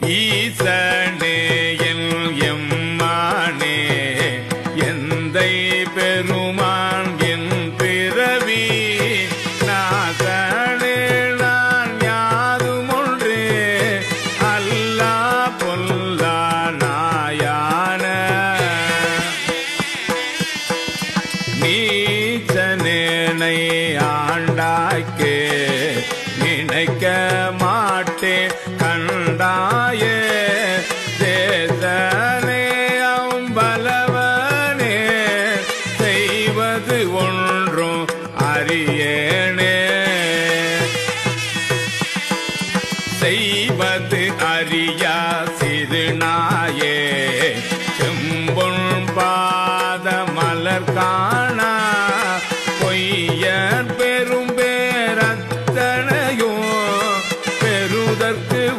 ஈசனே என் எம்மானே எந்தை பெருமான் என் பிறவி நாசனே நான் யாரும் ஒன்றே. அல்லா பொல்லா நாயான. நீச்சனேனை ஆண்டாக்கே நினைக்க மாட்டேன். அறிவது ஒன்றும் அறியேனே. செய்வது அறியா சிறு நாயே. செம்பொன் பாத மலர் காணா. பொய்யர் பெரும் பேரத்தனையும் பெறுதற்கு